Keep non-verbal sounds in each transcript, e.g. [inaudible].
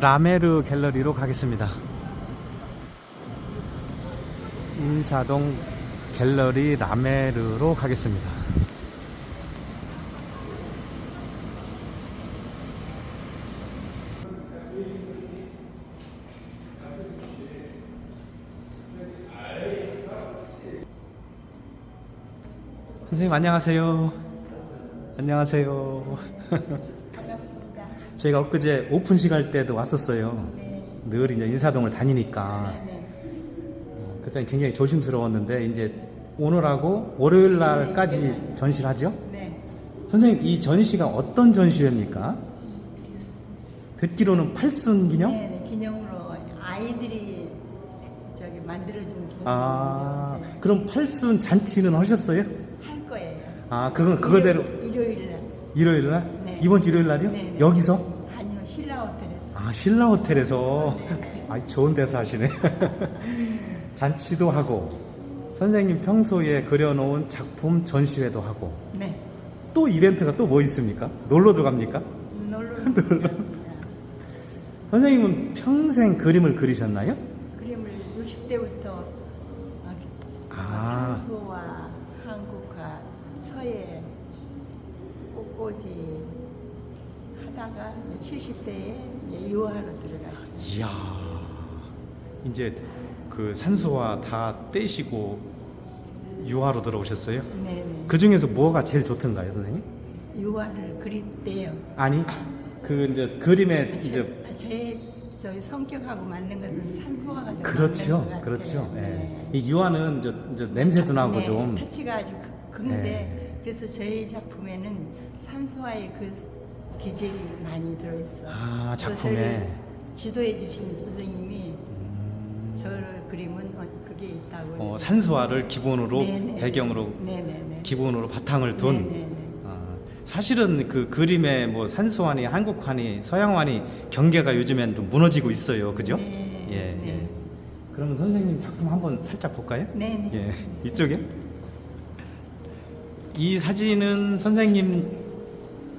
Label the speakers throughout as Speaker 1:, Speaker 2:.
Speaker 1: 라메르 갤러리로 가겠습니다. 인사동 갤러리 라메르로 가겠습니다. 선생님 안녕하세요. 안녕하세요. [laughs] 저희가 엊그제 오픈식 할 때도 왔었어요.
Speaker 2: 네.
Speaker 1: 늘 이제 인사동을 다니니까
Speaker 2: 네.
Speaker 1: 어, 그때는 굉장히 조심스러웠는데 이제 오늘하고 월요일 날까지 전시를 하죠.
Speaker 2: 네.
Speaker 1: 선생님 이 전시가 어떤 전시회입니까? 듣기로는 팔순 기념?
Speaker 2: 네, 네. 기념으로 아이들이 저기 만들어준 기념.
Speaker 1: 아
Speaker 2: 네.
Speaker 1: 그럼 팔순 잔치는 하셨어요?
Speaker 2: 할 거예요.
Speaker 1: 아 그건 그거대로
Speaker 2: 일요일 날.
Speaker 1: 일요일 날?
Speaker 2: 네.
Speaker 1: 이번 주 일요일 날이요?
Speaker 2: 네, 네.
Speaker 1: 여기서?
Speaker 2: 아니요, 신라 호텔에서.
Speaker 1: 아 신라 호텔에서 아 좋은 데서 하시네 [laughs] 잔치도 하고 선생님 평소에 그려놓은 작품 전시회도 하고
Speaker 2: 네.
Speaker 1: 또 이벤트가 또 뭐 있습니까? 놀러도 갑니까?
Speaker 2: 놀러.
Speaker 1: 선생님은 평생 그림을 그리셨나요?
Speaker 2: 그림을 60대부터
Speaker 1: 아.
Speaker 2: 산소와 한국화, 서예, 꽃꽂이 하다가 70대에 유화로 들어갔죠.
Speaker 1: 이야 이제 그 산소와 다 떼시고 유화로 들어오셨어요?
Speaker 2: 네네.
Speaker 1: 그 중에서 뭐가 제일 좋던가요, 선생님?
Speaker 2: 유화를 그릴 때요.
Speaker 1: 아니 그 이제 그림에 이제
Speaker 2: 제, 제 저희 성격하고 맞는 것은 산소화가 좀
Speaker 1: 그렇죠,
Speaker 2: 맞는 것 같아요.
Speaker 1: 그렇죠. 예.
Speaker 2: 네.
Speaker 1: 이 유화는 이제, 이제 냄새도 나고
Speaker 2: 네,
Speaker 1: 좀
Speaker 2: 터치가 아주 그- 그런데
Speaker 1: 네.
Speaker 2: 그래서 저희 작품에는 산소화의 그 기질이 많이 들어있어.
Speaker 1: 아, 작품에.
Speaker 2: 지도해 주신 선생님이
Speaker 1: 음,
Speaker 2: 저를 그림은 어, 그게 있다고.
Speaker 1: 어, 산소화를 기본으로
Speaker 2: 네네.
Speaker 1: 배경으로
Speaker 2: 네네네.
Speaker 1: 기본으로 바탕을 둔
Speaker 2: 네네네.
Speaker 1: 아, 사실은 그 그림의 뭐 산소환이 한국환이 서양환이 경계가 요즘엔 좀 무너지고 있어요, 그죠?
Speaker 2: 네,
Speaker 1: 예,
Speaker 2: 네.
Speaker 1: 예. 그러면 선생님 작품 한번 살짝 볼까요?
Speaker 2: 네 네.
Speaker 1: 예, 이쪽에 이 사진은 선생님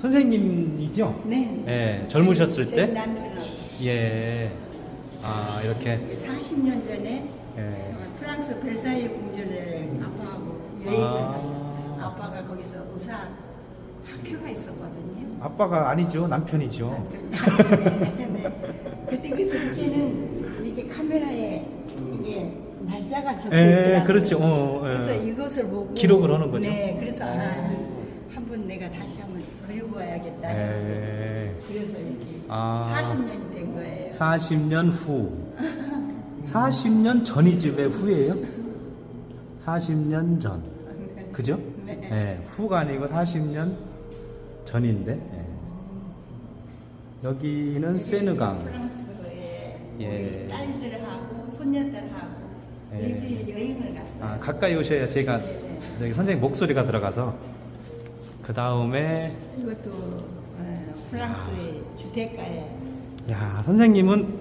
Speaker 1: 선생님이죠?
Speaker 2: 네.
Speaker 1: 예, 젊으셨을
Speaker 2: 저희
Speaker 1: 때?
Speaker 2: 남편은
Speaker 1: 예. 아, 이렇게
Speaker 2: 40년 전에
Speaker 1: 예.
Speaker 2: 어, 프랑스 벨사이유 궁전을 아빠하고 여행을
Speaker 1: 아.
Speaker 2: 아. 빠가 거기서 의사 학교가 있었거든요.
Speaker 1: 아빠가 아니죠, 남편이죠. [laughs]
Speaker 2: 네. 그때 그래서 그때는 이렇게 카메라에 이게 날짜가 적혀
Speaker 1: 예,
Speaker 2: 있더라고요.
Speaker 1: 그렇죠. 어, 예.
Speaker 2: 그래서 이것을 보고
Speaker 1: 기록을 하는 거죠.
Speaker 2: 네, 그래서 아,
Speaker 1: 어.
Speaker 2: 한번 내가 다시 한번 그려봐야겠다.
Speaker 1: 예.
Speaker 2: 그래서 이렇게
Speaker 1: 아.
Speaker 2: 40년이 된 거예요.
Speaker 1: 40년 후. 40년 전이지 왜 후예요? 40년 전. 그죠?
Speaker 2: 네.
Speaker 1: 예, 후가 아니고 40년 전인데. 예. 여기는 세느강.
Speaker 2: 프랑스에
Speaker 1: 예.
Speaker 2: 우리 딸들하고 손녀들하고
Speaker 1: 예.
Speaker 2: 일주일 여행을 갔어요.
Speaker 1: 아, 가까이 오셔야 제가
Speaker 2: 네,
Speaker 1: 저기 선생님 목소리가 들어가서 그 다음에
Speaker 2: 이것도 어, 프랑스의 주택가에
Speaker 1: 야 선생님은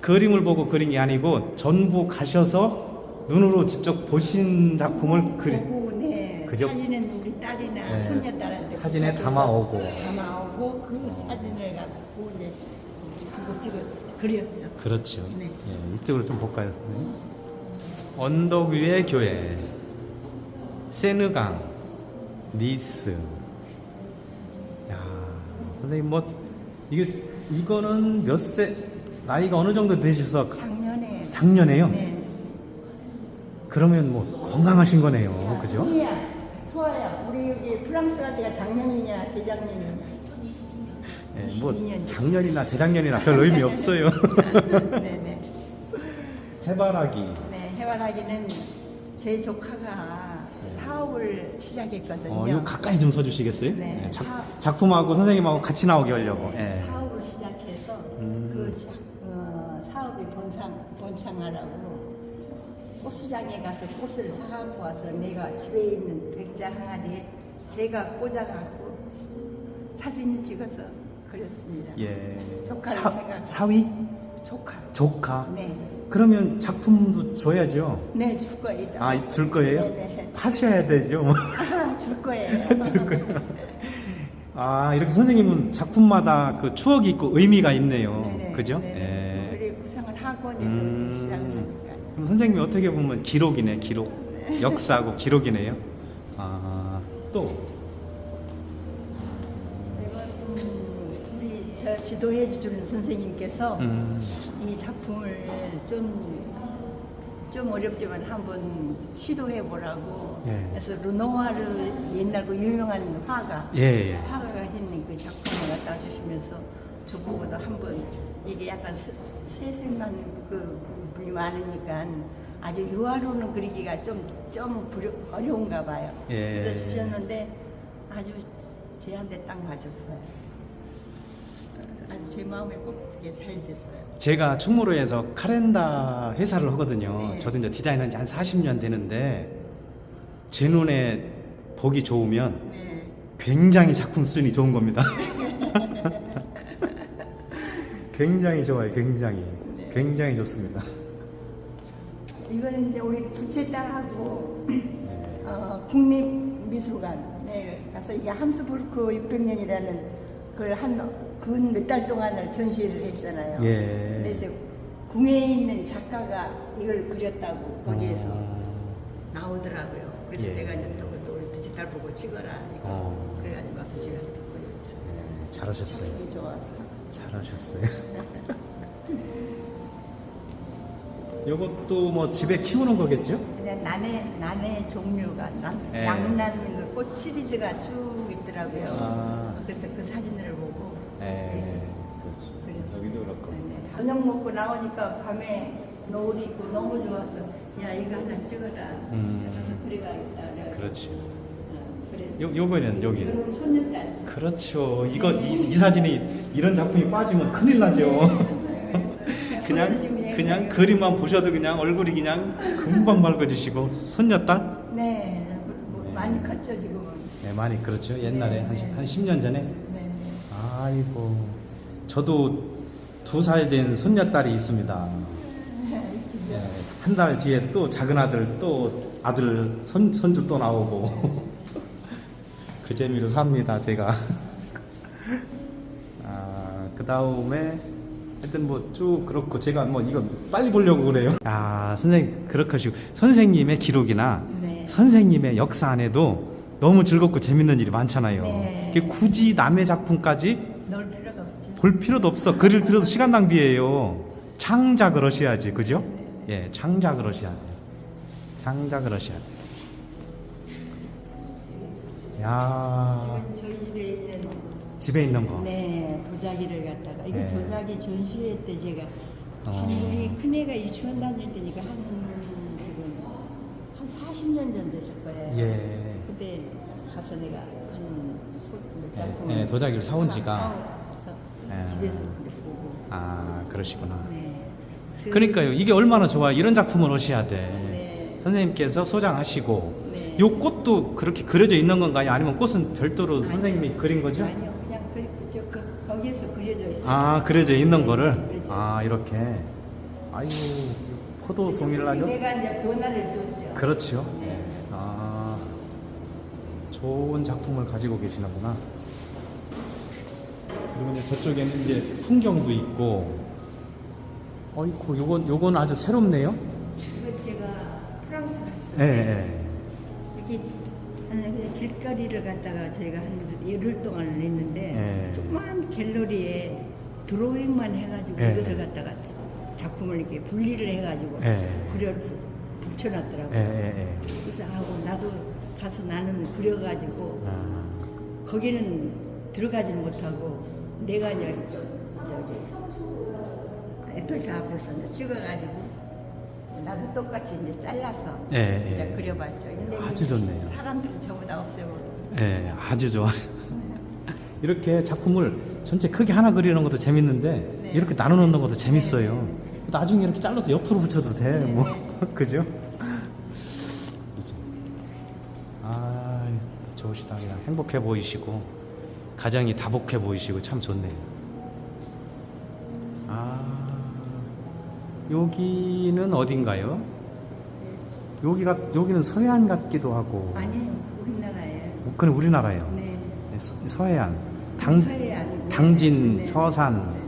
Speaker 1: 그림을 보고 그린 게 아니고 전부 가셔서 눈으로 직접 보신 작품을 그리
Speaker 2: 보고 네,
Speaker 1: 그죠?
Speaker 2: 사진은 우리 딸이나
Speaker 1: 네.
Speaker 2: 손녀딸한테
Speaker 1: 사진에
Speaker 2: 부탁해서
Speaker 1: 담아오고.
Speaker 2: 담아오고 그 사진을 갖고 이제 그거 찍어 그렸죠.
Speaker 1: 그렇죠.
Speaker 2: 네.
Speaker 1: 예, 이쪽으로 좀 볼까요? 선생님? 언덕 위의 교회, 세느강, 니스. 야, 선생님 뭐 이게 이거는 몇 세 나이가 어느 정도 되셔서
Speaker 2: 작년에
Speaker 1: 작년에요?
Speaker 2: 네.
Speaker 1: 그러면 뭐 건강하신 거네요, 그죠?
Speaker 2: 소희야, 소아야, 우리 여기 프랑스 갈 때가 작년이냐 재작년이냐?
Speaker 1: 예, 뭐
Speaker 2: 22년.
Speaker 1: 작년이나 재작년이나 별 의미 없어요.
Speaker 2: 네네. [laughs]
Speaker 1: 해바라기.
Speaker 2: 네, 해바라기는 제 조카가 사업을 시작했거든요.
Speaker 1: 어, 가까이 좀 서주시겠어요?
Speaker 2: 네.
Speaker 1: 예, 작,
Speaker 2: 사-
Speaker 1: 작 품하고 선생님하고 같이 나오게 하려고.
Speaker 2: 네,
Speaker 1: 예.
Speaker 2: 사업을 시작해서
Speaker 1: 음.
Speaker 2: 그 자- 어, 사업이 번창, 번창하라고 꽃시장에 가서 꽃을 사갖고 와서 내가 집에 있는 백자 항아리에 제가 꽂아갖고 사진을 찍어서 그렸습니다.
Speaker 1: 예.
Speaker 2: 조카를
Speaker 1: 사,
Speaker 2: 생각-
Speaker 1: 사 위?
Speaker 2: 조카.
Speaker 1: 조카?
Speaker 2: 네.
Speaker 1: 그러면 작품도 줘야죠.
Speaker 2: 네, 줄 거예요.
Speaker 1: 아, 줄 거예요?
Speaker 2: 네네.
Speaker 1: 파셔야 되죠. [laughs]
Speaker 2: 아, 줄 거예요. [laughs]
Speaker 1: 줄 거예요. 아, 이렇게 선생님은 작품마다 그 추억이 있고 의미가 있네요.
Speaker 2: 네네.
Speaker 1: 그죠?
Speaker 2: 네.
Speaker 1: 예.
Speaker 2: 그래 구상을 하고 이제
Speaker 1: 음.
Speaker 2: 시작을 하니까.
Speaker 1: 그럼 선생님이 어떻게 보면 기록이네, 기록. 역사하고 기록이네요. 아, 또.
Speaker 2: 이것은 저 지도해 주는 선생님께서
Speaker 1: 음,
Speaker 2: 이 작품을 좀, 좀 어렵지만 한번 시도해 보라고.
Speaker 1: 예.
Speaker 2: 그래서 르노아르 옛날 그 유명한 화가,
Speaker 1: 예, 예.
Speaker 2: 화가가 했는 그 작품을 갖다 주시면서 저보고도 한번 이게 약간 세- 세세만 그 분이 많으니까 아주 유화로는 그리기가 좀, 좀 부려, 어려운가 봐요.
Speaker 1: 예.
Speaker 2: 그래서 주셨는데 아주 제한테 딱 맞았어요. 그래서 아주 제 마음에 꼭 그게 잘 됐어요.
Speaker 1: 제가 충무로에서 카렌다 회사를 하거든요.
Speaker 2: 네.
Speaker 1: 저도 이제 디자인한 지 한 40년 되는데, 제 눈에 보기 좋으면
Speaker 2: 네.
Speaker 1: 굉장히 작품 쓰니 좋은 겁니다. [laughs] 굉장히 좋아요, 굉장히.
Speaker 2: 네.
Speaker 1: 굉장히 좋습니다.
Speaker 2: 이거는 이제 우리 부채 딸하고
Speaker 1: 네.
Speaker 2: 어, 국립미술관에 가서 이게 함스부르크 600년이라는 그걸 한 근 몇 달 동안을 전시를 했잖아요.
Speaker 1: 예.
Speaker 2: 그래서 궁에 있는 작가가 이걸 그렸다고 거기에서
Speaker 1: 어,
Speaker 2: 나오더라고요. 그래서
Speaker 1: 예.
Speaker 2: 내가 이제 또, 또 우리 부채딸 보고 찍어라. 이거.
Speaker 1: 어.
Speaker 2: 그래가지고 와서 제가 또 그렸죠.
Speaker 1: 네, 잘하셨어요.
Speaker 2: 좋아서.
Speaker 1: 잘하셨어요. [laughs] 이것도 뭐 집에 키우는 거겠죠?
Speaker 2: 그냥 난의 난의 종류가 난,
Speaker 1: 예.
Speaker 2: 양난 그꽃 시리즈가 쭉 있더라고요.
Speaker 1: 아.
Speaker 2: 그래서 그 사진을 보고
Speaker 1: 네, 그렇죠.
Speaker 2: 그랬어요.
Speaker 1: 여기도 그렇고.
Speaker 2: 네, 네. 저녁 먹고 나오니까 밤에 노을이 있고 너무 좋아서 야 이거 하나 찍어라.
Speaker 1: 음.
Speaker 2: 그래서 그래가겠다. 그래.
Speaker 1: 그렇죠.
Speaker 2: 어, 그래.
Speaker 1: 요 요거는 여기.
Speaker 2: 그리고 손녀딸.
Speaker 1: 그렇죠. 이거 이, 이 사진이 이런 작품이 빠지면 큰일 나죠. [laughs] 그냥 그냥 그림만 보셔도 그냥 얼굴이 그냥 금방 밝아지시고 손녀딸?
Speaker 2: 네, 뭐 많이 컸죠 지금은.
Speaker 1: 네, 많이 그렇죠. 옛날에 한,
Speaker 2: 네.
Speaker 1: 한 10년 전에.
Speaker 2: 네.
Speaker 1: 아이고. 저도 두 살 된 손녀딸이 있습니다. 네, [laughs] 한달 뒤에 또 작은 아들 또 아들 손 손주 또 나오고 [laughs] 그 재미로 삽니다 제가. [laughs] 아 그 다음에 하여튼 뭐 쭉 그렇고 제가 뭐 이거 빨리 보려고 그래요. 아 선생님 그렇게 하시고 선생님의 기록이나
Speaker 2: 네.
Speaker 1: 선생님의 역사 안에도 너무 즐겁고 재밌는 일이 많잖아요.
Speaker 2: 네.
Speaker 1: 이게 굳이 남의 작품까지
Speaker 2: 넣을 필요가 없죠.
Speaker 1: 볼 필요도 없어. 그릴 필요도 시간 낭비예요. 창작을 하셔야지, 그죠? 예, 창작을 하셔야 돼요. 창작을 하셔야 돼요. 야
Speaker 2: 이건 저희 집에 있는
Speaker 1: 집에 있는 거.
Speaker 2: 네 도자기를 갖다가 이거
Speaker 1: 네.
Speaker 2: 도자기 전시회 때 제가
Speaker 1: 어.
Speaker 2: 한 우리 큰애가 유치원 다닐 때니까 한 지금 한 40년 전 됐을 거예요.
Speaker 1: 예.
Speaker 2: 그때 가서 내가 한몇
Speaker 1: 예,
Speaker 2: 작품을
Speaker 1: 예, 도자기를 사온 지가.
Speaker 2: 사와서
Speaker 1: 예.
Speaker 2: 집에서 보고
Speaker 1: 아, 그러시구나.
Speaker 2: 네. 그-
Speaker 1: 그러니까요. 이게 얼마나 좋아. 이런 작품을 하셔야 돼.
Speaker 2: 네.
Speaker 1: 선생님께서 소장하시고.
Speaker 2: 네.
Speaker 1: 요 꽃도 그렇게 그려져 있는 건가요? 아니면 꽃은 별도로
Speaker 2: 아니요.
Speaker 1: 선생님이 그린 거죠?
Speaker 2: 아니요 그냥 그, 저, 그, 거기에서 그려져 있어요.
Speaker 1: 아, 그려져 있는
Speaker 2: 네,
Speaker 1: 거를?
Speaker 2: 그려져
Speaker 1: 아,
Speaker 2: 있어요.
Speaker 1: 이렇게. 아유, 포도
Speaker 2: 조금씩
Speaker 1: 하죠?
Speaker 2: 내가 이제 변화를 줬죠.
Speaker 1: 그렇죠.
Speaker 2: 네.
Speaker 1: 아, 좋은 작품을 가지고 계시는구나. 그리고 이제 저쪽에는 이제 풍경도 있고, 어이쿠, 요건, 요건 아주 새롭네요.
Speaker 2: 이거 제가 프랑스
Speaker 1: 예,
Speaker 2: 때
Speaker 1: 예.
Speaker 2: 이렇게 아니, 그냥 길거리를 갔다가 저희가 한 열흘 동안을 했는데
Speaker 1: 예.
Speaker 2: 조그만 갤러리에 드로잉만 해가지고
Speaker 1: 예.
Speaker 2: 이것을 갖다가 작품을 이렇게 분리를 해가지고
Speaker 1: 예.
Speaker 2: 그려서 붙여놨더라고요.
Speaker 1: 예, 예, 예.
Speaker 2: 그래서 하고 나도 가서 나는 그려가지고
Speaker 1: 아,
Speaker 2: 거기는 들어가지는 못하고 내가 이제 저기 에펠탑 앞에서 이제 찍어가지고 나도 똑같이 이제 잘라서
Speaker 1: 예,
Speaker 2: 이제
Speaker 1: 예.
Speaker 2: 그려봤죠. 근데
Speaker 1: 아주
Speaker 2: 이제
Speaker 1: 좋네요.
Speaker 2: 사람들은 전부 다 없애버리고.
Speaker 1: 예, 아주 좋아요. 이렇게 작품을 전체 크게 하나 그리는 것도 재밌는데
Speaker 2: 네.
Speaker 1: 이렇게 나눠 놓는 것도 재밌어요. 나중에 이렇게 잘라서 옆으로 붙여도 돼.
Speaker 2: 네.
Speaker 1: 뭐 [laughs] 그죠? 좋으시다. 그냥 행복해 보이시고 가정이 다복해 보이시고 참 좋네요. 아 여기는 어딘가요? 여기가 여기는 서해안 같기도 하고.
Speaker 2: 아니에요, 우리나라예요.
Speaker 1: 어, 그건 우리나라예요.
Speaker 2: 네. 네.
Speaker 1: 서, 서해안. 당, 네,
Speaker 2: 서해안.
Speaker 1: 당진,
Speaker 2: 네. 네.
Speaker 1: 서산.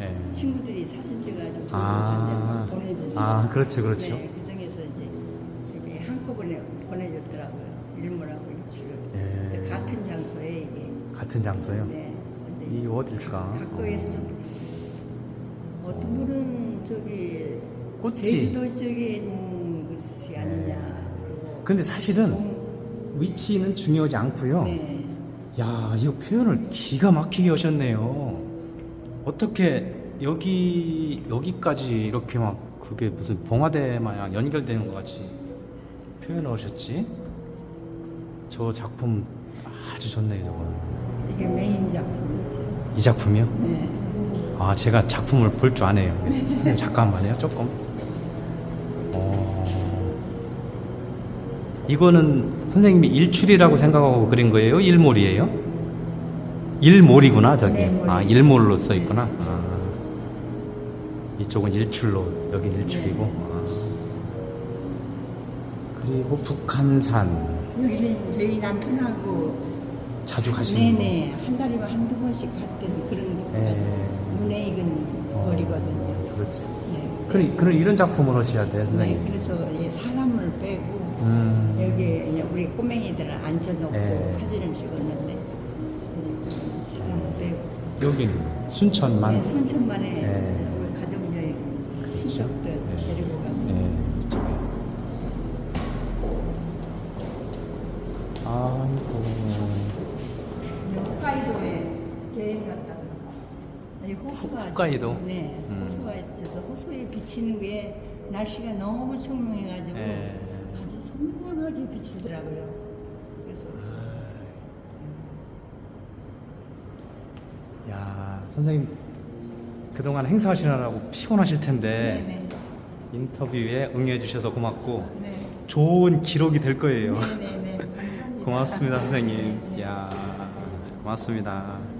Speaker 2: 아, 친구들이 사진 찍어가지고
Speaker 1: 아,
Speaker 2: 보내주죠.
Speaker 1: 아, 그렇죠, 그렇죠.
Speaker 2: 네. 같은
Speaker 1: 장소요.
Speaker 2: 네. 근데
Speaker 1: 이 어딜까?
Speaker 2: 각도에서 좀 어떤 분은 저기
Speaker 1: 꽃이.
Speaker 2: 제주도 쪽에 있는 것이 아니냐.
Speaker 1: 네.
Speaker 2: 그리고
Speaker 1: 근데 사실은
Speaker 2: 동-
Speaker 1: 위치는 중요하지 않고요.
Speaker 2: 네.
Speaker 1: 야, 이거 표현을 기가 막히게 하셨네요. 어떻게 여기 여기까지 이렇게 막 그게 무슨 봉화대 마냥 연결되는 것 같이 표현을 하셨지? 저 작품 아주 좋네요, 저거.
Speaker 2: 이게 메인 작품이죠.
Speaker 1: 이 작품이요?
Speaker 2: 네.
Speaker 1: 아, 제가 작품을 볼 줄 아네요. 선생님 잠깐만요, 조금. 어... 이거는 선생님이 일출이라고 생각하고 그린 거예요? 일몰이에요? 일몰이구나, 저기.
Speaker 2: 네, 몰이.
Speaker 1: 아, 일몰로 써 있구나. 아. 이쪽은 일출로, 여긴 일출이고.
Speaker 2: 네.
Speaker 1: 아. 그리고 북한산
Speaker 2: 여기는 저희 남편하고
Speaker 1: 자주 가시는
Speaker 2: 네네 한 달이면 한두 번씩 갔던 그런
Speaker 1: 네.
Speaker 2: 눈에 익은
Speaker 1: 어.
Speaker 2: 거리거든요.
Speaker 1: 거. 그렇지.
Speaker 2: 네.
Speaker 1: 그런, 그런 이런 작품을 하셔야 돼요,
Speaker 2: 네,
Speaker 1: 선생님.
Speaker 2: 그래서 이 사람을 빼고
Speaker 1: 음.
Speaker 2: 여기 이제 우리 꼬맹이들을 앉혀놓고
Speaker 1: 네.
Speaker 2: 사진을 찍었는데 사람을 빼고
Speaker 1: 여긴 순천만.
Speaker 2: 네, 순천만에
Speaker 1: 네. 홋카이도?
Speaker 2: 네
Speaker 1: 음.
Speaker 2: 호수가 있어서 호수에 비치는 게 날씨가 너무 청명해가지고
Speaker 1: 네.
Speaker 2: 아주 선명하게 비치더라고요. 그래서
Speaker 1: 야, 선생님 그동안 행사하시느라고 피곤하실 텐데
Speaker 2: 네네
Speaker 1: 인터뷰에 응해 주셔서 고맙고
Speaker 2: 네.
Speaker 1: 좋은 기록이 될 거예요.
Speaker 2: 네네네 감사합니다. [laughs]
Speaker 1: 고맙습니다, 선생님. 야, 고맙습니다.